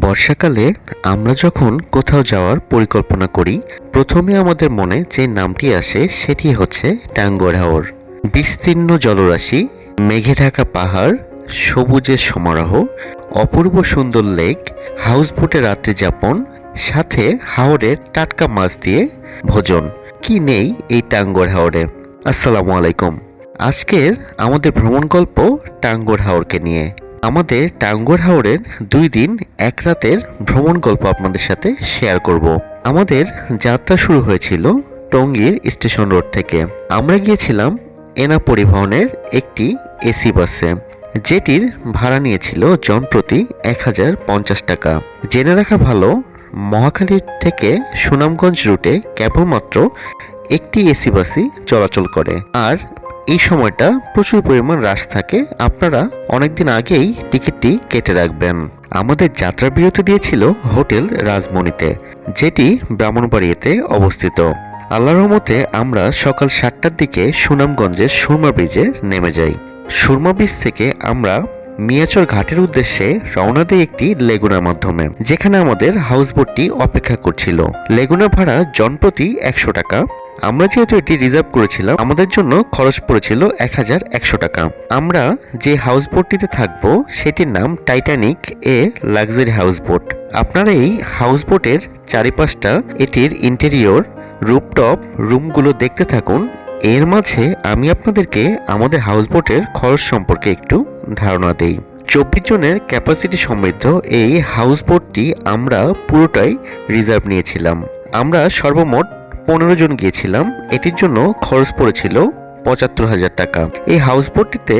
বর্ষাকালে আমরা যখন কোথাও যাওয়ার পরিকল্পনা করি, প্রথমে আমাদের মনে যে নামটি আসে সেটি হচ্ছে টাঙ্গুয়ার হাওর। বিস্তীর্ণ জলরাশি, মেঘে ঢাকা পাহাড়, সবুজের সমারোহ, অপূর্ব সুন্দর লেক, হাউসবোটে রাত্রি যাপন, সাথে হাওরের টাটকা মাছ দিয়ে ভোজন। কি নেই এই টাঙ্গুয়ার হাওরে? আসসালামু আলাইকুম। আজকের আমাদের ভ্রমণ গল্প টাঙ্গুয়ার হাওরকে নিয়ে। আমাদের টাঙ্গুয়ার হাওরের দুই দিন, এক রাতের ভ্রমণ গল্প আপনাদের সাথে শেয়ার করব। আমাদের যাত্রা শুরু হয়েছিল টঙ্গীর স্টেশন রোড থেকে। আমরা গিয়েছিলাম এনা পরিবহনের একটি এসি বাসে। যেটির ভাড়া নিয়েছিল জনপ্রতি এক হাজার পঞ্চাশ টাকা। জেনে রাখা ভালো, মহাখালী থেকে সুনামগঞ্জ রুটে কেবলমাত্র একটি এসি বাসই চলাচল করে। আর এই সময়টা প্রচুর পরিমাণ রাশ থাকে। আপনারা অনেকদিন আগেই টিকিটটি কেটে রাখবেন। আমাদের যাত্রা বিরতি দিয়েছিল হোটেল রাজমণিতে, যেটি ব্রাহ্মণবাড়িয়াতে অবস্থিত। আল্লাহর রহমতে আমরা সকাল সাতটার দিকে সুনামগঞ্জের সুরমা ব্রিজে নেমে যাই। সুরমা ব্রিজ থেকে আমরা মিয়াচর ঘাটের উদ্দেশ্যে রওনা দিই একটি লেগুনার মাধ্যমে, যেখানে আমাদের হাউসবোটটি অপেক্ষা করছিল। লেগুনার ভাড়া জনপ্রতি একশো টাকা। আমরা যেহেতু এটি রিজার্ভ করেছিলাম, আমাদের জন্য খরচ পড়েছিল এক হাজার একশো টাকা। আমরা যে হাউস বোটটিতে থাকব, সেটির নাম টাইটানিক এ লাক্সারি হাউসবোট আপনারা এই হাউসবোটের চারিপাশটা, এটির ইন্টেরিয়র রুপটপ রুমগুলো দেখতে থাকুন। এর মাঝে আমি আপনাদেরকে আমাদের হাউসবোটের খরচ সম্পর্কে একটু ধারণা দেই। চব্বিশ জনের ক্যাপাসিটি সমৃদ্ধ এই হাউস বোটটি আমরা পুরোটাই রিজার্ভ নিয়েছিলাম। আমরা সর্বমোট পনেরো জন গিয়েছিলাম। এটির জন্য খরচ পড়েছিল পঁচাত্তর হাজার টাকা। এই হাউসবোটটিতে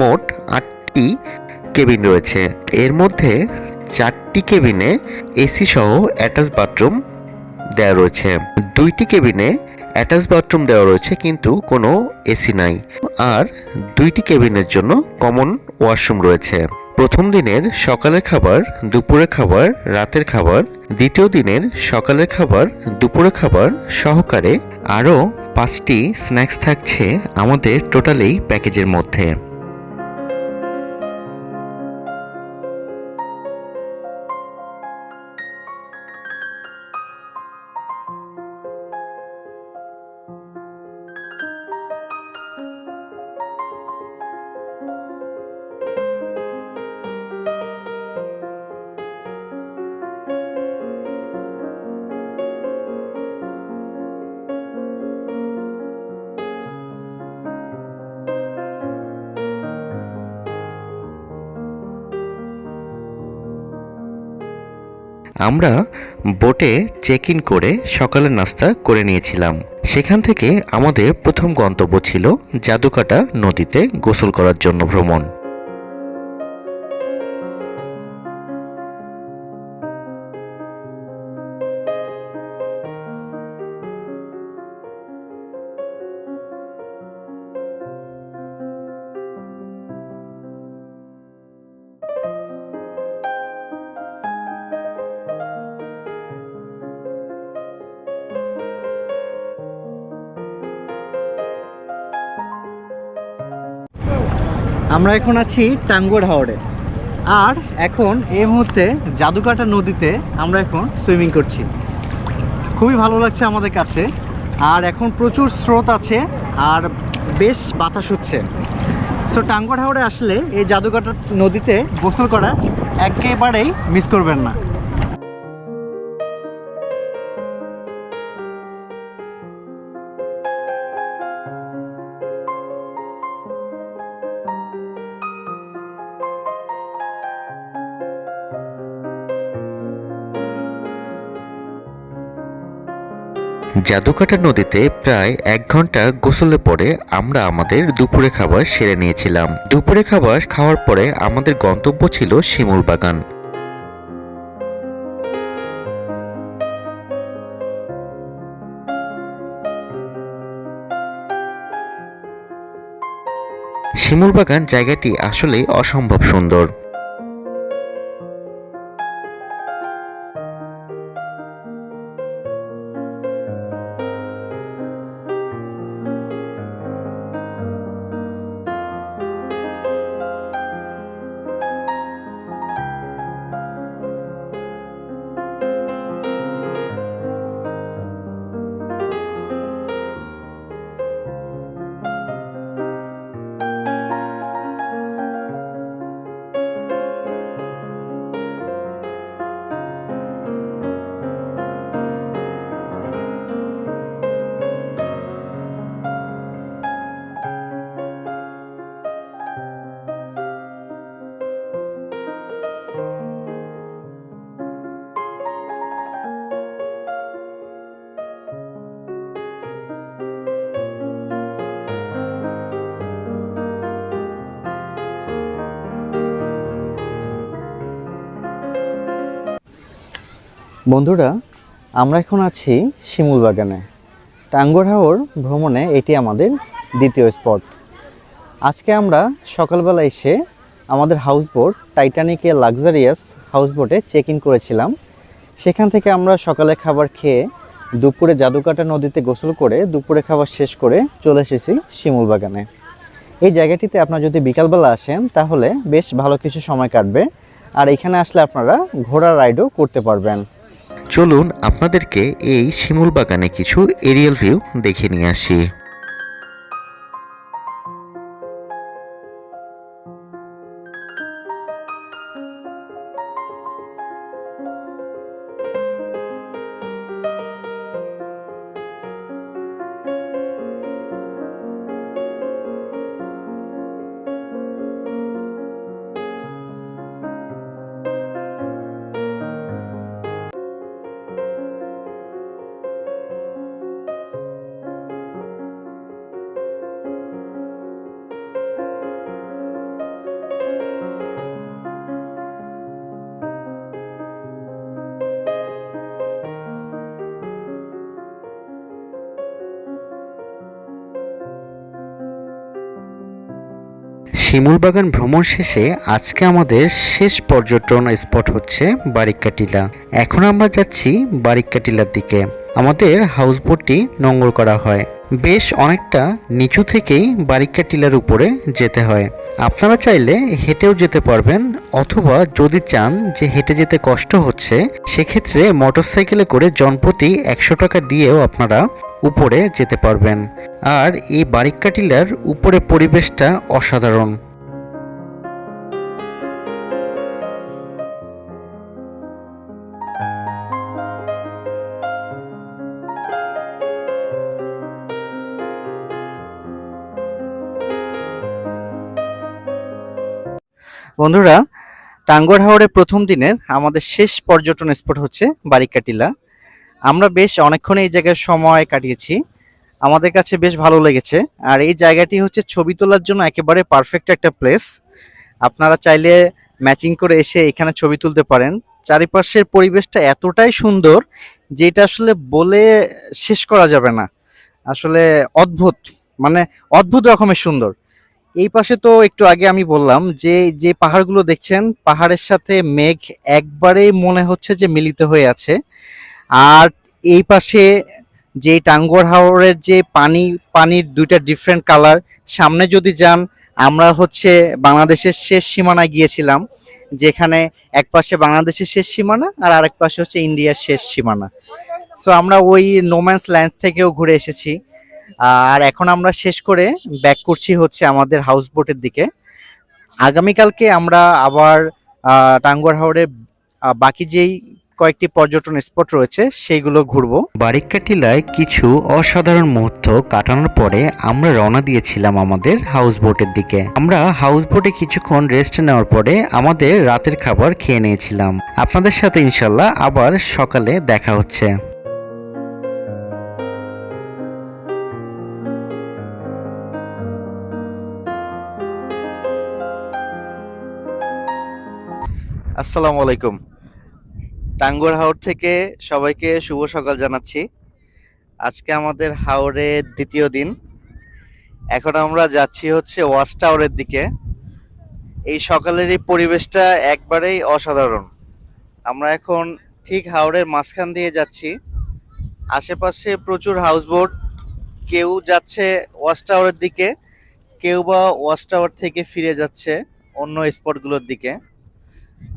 মোট আটটি কেবিন রয়েছে। এর মধ্যে চারটি কেবিনে এসি সহ অ্যাটাচ বাথরুম দেওয়া রয়েছে। দুইটি কেবিনে অ্যাটাচ বাথরুম দেওয়া রয়েছে, কিন্তু কোনো এসি নাই। আর দুইটি কেবিনের জন্য কমন ওয়াশরুম রয়েছে। প্রথম দিনের সকালের খাবার, দুপুরের খাবার, রাতের খাবার, দ্বিতীয় দিনের সকালের খাবার দুপুরে খাবার সহকারে আরও পাঁচটি স্ন্যাক্স থাকছে আমাদের টোটালি প্যাকেজের মধ্যে। আমরা বোটে চেক ইন করে সকালের নাস্তা করে নিয়েছিলাম। সেখান থেকে আমাদের প্রথম গন্তব্য ছিল জাদুকাটা নদীতে গোসল করার জন্য ভ্রমণ। আমরা এখন আছি টাঙ্গুয়ার হাওড়ে আর এখন এই মুহূর্তে জাদুকাটা নদীতে আমরা এখন সুইমিং করছি। খুবই ভালো লাগছে আমাদের কাছে। আর এখন প্রচুর স্রোত আছে আর বেশ বাতাস হচ্ছে। সো টাঙ্গুয়ার হাওড়ে আসলে এই জাদুকাটা নদীতে গোসল করা একেবারেই মিস করবেন না। জাদুকাটা নদীতে প্রায় এক ঘণ্টা গোসলে পরে আমরা আমাদের দুপুরে খাবার সেরে নিয়েছিলাম। দুপুরে খাবার খাওয়ার পরে আমাদের গন্তব্য ছিল শিমুল বাগান। শিমুল বাগান জায়গাটি আসলেই অসম্ভব সুন্দর। বন্ধুরা, আমরা এখন আছি শিমুল বাগানে। টাঙ্গর হাওর ভ্রমণে এটি আমাদের দ্বিতীয় স্পট। আজকে আমরা সকালবেলা এসে আমাদের হাউস হাউসবোট টাইটানিকে লাক্সারিয়াস হাউসবোটে চেক ইন করেছিলাম। সেখান থেকে আমরা সকালে খাবার খেয়ে দুপুরে জাদুকাটা নদীতে গোসল করে দুপুরে খাবার শেষ করে চলে এসেছি শিমুল বাগানে। এই জায়গাটিতে আপনারা যদি বিকালবেলা আসেন, তাহলে বেশ ভালো কিছু সময় কাটবে। আর এখানে আসলে আপনারা ঘোড়া রাইডও করতে পারবেন। চলুন আপনাদেরকে এই শিমুল বাগানে কিছু এরিয়াল ভিউ দেখে নিয়ে আসি। শিমুল বাগান ভ্রমণ শেষে আজকে আমাদের শেষ পর্যটন স্পট হচ্ছে বারিক্কাটিলা। এখন আমরা যাচ্ছি বারিক্কাটিলার দিকে। আমাদের হাউসবোটটি নোঙ্গর করা হয়। বেশ অনেকটা নিচু থেকেই বারিক্কাটিলার উপরে যেতে হয়। আপনারা চাইলে হেঁটেও যেতে পারবেন, অথবা যদি চান যে হেঁটে যেতে কষ্ট হচ্ছে, সেক্ষেত্রে মোটরসাইকেলে করে জনপ্রতি একশো টাকা দিয়েও আপনারা উপরে যেতে পারবেন। আর এই বারিক্কা টিলার উপরে পরিবেশটা অসাধারণ। বন্ধুরা টাঙ্গর হাওড়ের প্রথম দিনের আমাদের শেষ পর্যটন স্পট হচ্ছে বারিকাটিলা আমরা বেশ অনেকক্ষণ এই জায়গায় সময় কাটিয়েছি। আমাদের কাছে বেশ ভালো লেগেছে। আর এই জায়গাটি হচ্ছে ছবি তোলার জন্য একেবারে পারফেক্ট একটা প্লেস আপনারা চাইলে ম্যাচিং করে এসে এখানে ছবি তুলতে পারেন। চারিপাশের পরিবেশটা এতটাই সুন্দর যে এটা আসলে বলে শেষ করা যাবে না। আসলে অদ্ভুত মানে অদ্ভুত রকমের সুন্দর। এই পাশে তো একটু আগে আমি বললাম যে যে পাহাড়গুলো দেখছেন, পাহাড়ের সাথে মেঘ একবারেই মনে হচ্ছে যে মিলিত হয়ে আছে। আর এই পাশে যে টাঙ্গর হাওরের যে পানি পানির দুইটা ডিফারেন্ট কালার সামনে যদি যান আমরা হচ্ছে বাংলাদেশের শেষ সীমানায় গিয়েছিলাম যেখানে এক পাশে বাংলাদেশের শেষ সীমানা আর আরেক পাশে হচ্ছে ইন্ডিয়ার শেষ সীমানা। সো আমরা ওই নোম্যান্স ল্যান্ড থেকেও ঘুরে এসেছি। আর এখন আমরা শেষ করে ব্যাক করছি হচ্ছে আমাদের হাউস বোটের দিকে। আগামীকালকে আমরা আবার আহ, টাঙ্গুয়ার হাওরের বাকি যেই কয়েকটি পর্যটন স্পট রয়েছে সেইগুলো ঘুরবো। বারিক্কা টিলায় কিছু অসাধারণ মুহূর্ত কাটানোর পরে আমরা রওনা দিয়েছিলাম আমাদের হাউস বোটের দিকে। আমরা হাউস বোটে কিছুক্ষণ রেস্ট নেওয়ার পরে আমাদের রাতের খাবার খেয়ে নিয়েছিলাম। আপনাদের সাথে ইনশাল্লাহ আবার সকালে দেখা হচ্ছে। আসসালামু আলাইকুম। টাঙ্গুয়ার হাওর থেকে সবাইকে শুভ সকাল জানাচ্ছি। আজকে আমাদের হাওরের দ্বিতীয় দিন। এখন আমরা যাচ্ছি হচ্ছে ওয়াচ টাওয়ারের দিকে। এই সকালের এই পরিবেশটা একবারেই অসাধারণ। আমরা এখন ঠিক হাওরের মাঝখান দিয়ে যাচ্ছি। আশেপাশে প্রচুর হাউসবোট কেউ যাচ্ছে ওয়াচ টাওয়ারের দিকে, কেউ বা ওয়াচ টাওয়ার থেকে ফিরে যাচ্ছে অন্য স্পটগুলোর দিকে।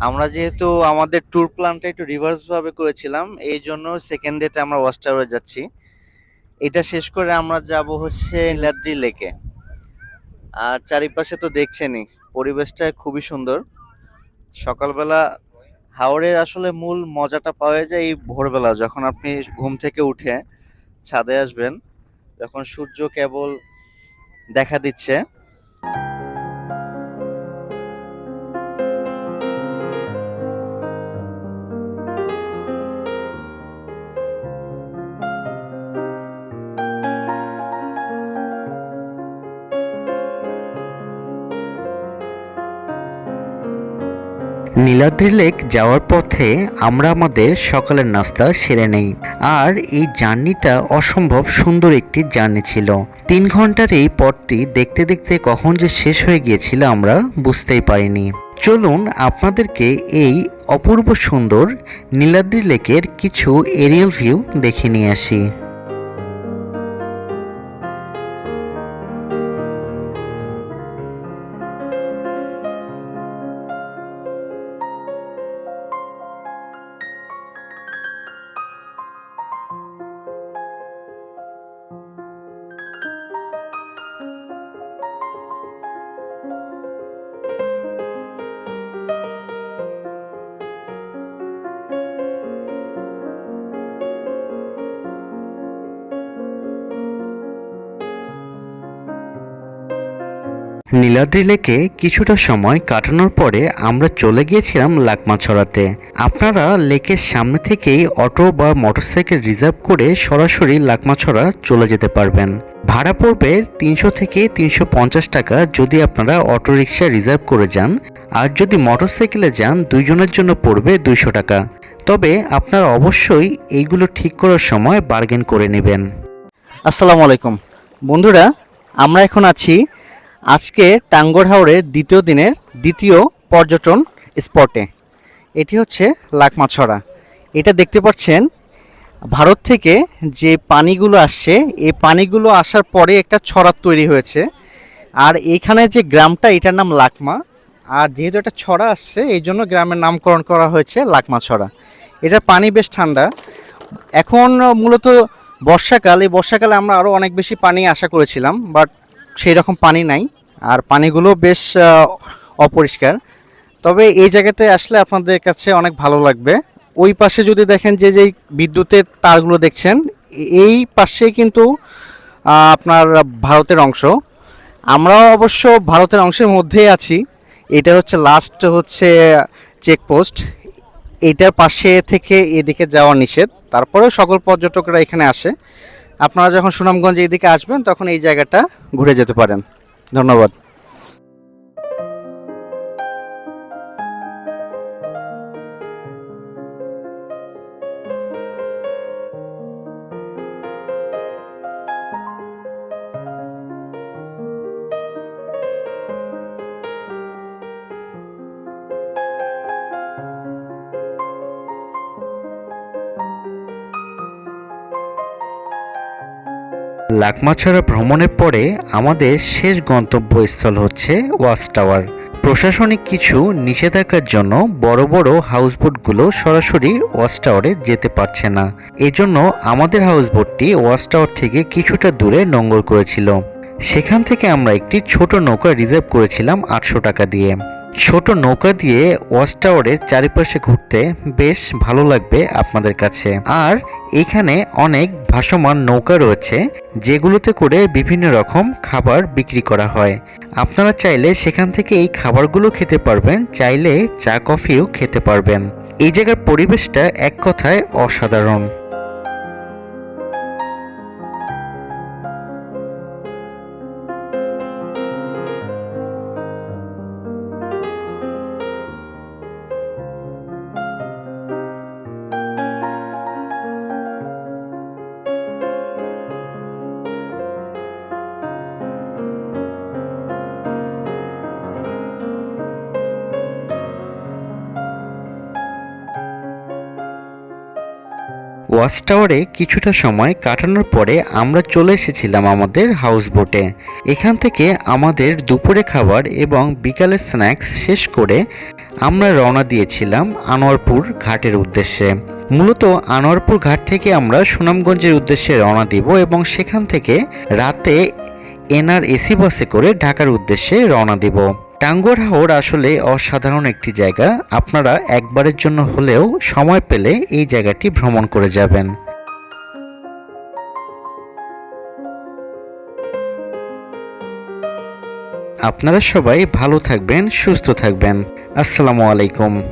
আমরা যেহেতু আমাদের ট্যুর প্ল্যানটা একটু রিভার্স ভাবে করেছিলাম, এই জন্য সেকেন্ড ডেতে আমরা ওয়াচ টাওয়ারে যাচ্ছি। এটা শেষ করে আমরা যাব হচ্ছে নীলাদ্রি লেকে আর চারিপাশে তো দেখছেনই, পরিবেশটা খুবই সুন্দর। সকালবেলা হাওড়ের আসলে মূল মজাটা পাওয়া যায় এই ভোরবেলা, যখন আপনি ঘুম থেকে উঠে ছাদে আসবেন, যখন সূর্য কেবল দেখা দিচ্ছে। নীলাদ্রি লেক যাওয়ার পথে আমরা আমাদের সকালের নাস্তা সেরে নেই। আর এই জার্নিটা অসম্ভব সুন্দর একটি জার্নি ছিল। তিন ঘণ্টার এই পথটি দেখতে দেখতে কখন যে শেষ হয়ে গিয়েছিল আমরা বুঝতেই পারিনি। চলুন আপনাদেরকে এই অপূর্ব সুন্দর নীলাদ্রি লেকের কিছু এরিয়াল ভিউ দেখে নিয়ে আসি। নীলাদ্রি লেকে কিছুটা সময় কাটানোর পরে আমরা চলে গিয়েছিলাম লাকমাছড়াতে। আপনারা লেকের সামনে থেকেই অটো বা মোটরসাইকেল রিজার্ভ করে সরাসরি লাকমাছড়া চলে যেতে পারবেন। ভাড়া পড়বে তিনশো থেকে তিনশো পঞ্চাশ টাকা যদি আপনারা অটো রিক্সা রিজার্ভ করে যান, আর যদি মোটরসাইকেলে যান, দুইজনের জন্য পড়বে দুইশো টাকা। তবে আপনারা অবশ্যই এইগুলো ঠিক করার সময় বার্গেন করে নেবেন। আসসালামু আলাইকুম। বন্ধুরা, আমরা এখন আছি আজকে টাঙ্গর হাওড়ের দ্বিতীয় দিনের দ্বিতীয় পর্যটন স্পটে। এটি হচ্ছে লাকমাছড়া। এটা দেখতে পাচ্ছেন, ভারত থেকে যে পানিগুলো আসছে, এই পানিগুলো আসার পরে একটা ছড়া তৈরি হয়েছে। আর এখানে যে গ্রামটা, এটার নাম লাকমা। আর যেহেতু একটা ছড়া আসছে, এই জন্য গ্রামের নামকরণ করা হয়েছে লাকমা ছড়া এটার পানি বেশ ঠান্ডা। এখন মূলত বর্ষাকাল। এই বর্ষাকালে আমরা আরও অনেক বেশি পানি আশা করেছিলাম, বাট সেই রকম পানি নাই। আর পানিগুলো বেশ অপরিষ্কার। তবে এই জায়গাতে আসলে আপনাদের কাছে অনেক ভালো লাগবে। ওই পাশে যদি দেখেন যে যেই বিদ্যুতের তারগুলো দেখছেন, এই পাশে কিন্তু আপনার ভারতের অংশ। আমরাও অবশ্য ভারতের অংশের মধ্যেই আছি। এটা হচ্ছে লাস্ট হচ্ছে চেকপোস্ট এইটার পাশে থেকে এদিকে যাওয়া নিষেধ। তারপরেও সকল পর্যটকরা এখানে আসে। আপনারা যখন সুনামগঞ্জ এইদিকে আসবেন তখন এই জায়গাটা ঘুরে যেতে পারেন। ধন্যবাদ। লাকমাছড়া ভ্রমণের পরে আমাদের শেষ গন্তব্যস্থল হচ্ছে ওয়াচ টাওয়ার। প্রশাসনিক কিছু নিষেধাজ্ঞার জন্য বড় বড় হাউসবোটগুলো সরাসরি ওয়াচ টাওয়ারে যেতে পারছে না। এজন্য আমাদের হাউসবোটটি ওয়াচ টাওয়ার থেকে কিছুটা দূরে নোঙ্গর করেছিল। সেখান থেকে আমরা একটি ছোট নৌকা রিজার্ভ করেছিলাম আটশো টাকা দিয়ে। ছোট নৌকা দিয়ে ওয়াচ টাওয়ারের চারিপাশে ঘুরতে বেশ ভালো লাগবে আপনাদের কাছে। আর এখানে অনেক ভাসমান নৌকা রয়েছে, যেগুলোতে করে বিভিন্ন রকম খাবার বিক্রি করা হয়। আপনারা চাইলে সেখান থেকে এই খাবারগুলো খেতে পারবেন, চাইলে চা কফিও খেতে পারবেন। এই জায়গার পরিবেশটা এক কথায় অসাধারণ। ওয়াচ টাওয়ারে কিছুটা সময় কাটানোর পরে আমরা চলে এসেছিলাম আমাদের হাউস বোটে এখান থেকে আমাদের দুপুরে খাবার এবং বিকালের স্ন্যাক্স শেষ করে আমরা রওনা দিয়েছিলাম আনোয়ারপুর ঘাটের উদ্দেশ্যে। মূলত আনোয়ারপুর ঘাট থেকে আমরা সুনামগঞ্জের উদ্দেশ্যে রওনা দিব এবং সেখান থেকে রাতে এনআর এসি বাসে করে ঢাকার উদ্দেশ্যে রওনা দিব। টাঙ্গর হাওর আসলে অসাধারণ একটি জায়গা। আপনারা একবারের জন্য হলেও সময় পেলে এই জায়গাটি ভ্রমণ করে যাবেন। আপনারা সবাই ভালো থাকবেন, সুস্থ থাকবেন। আসসালামু আলাইকুম।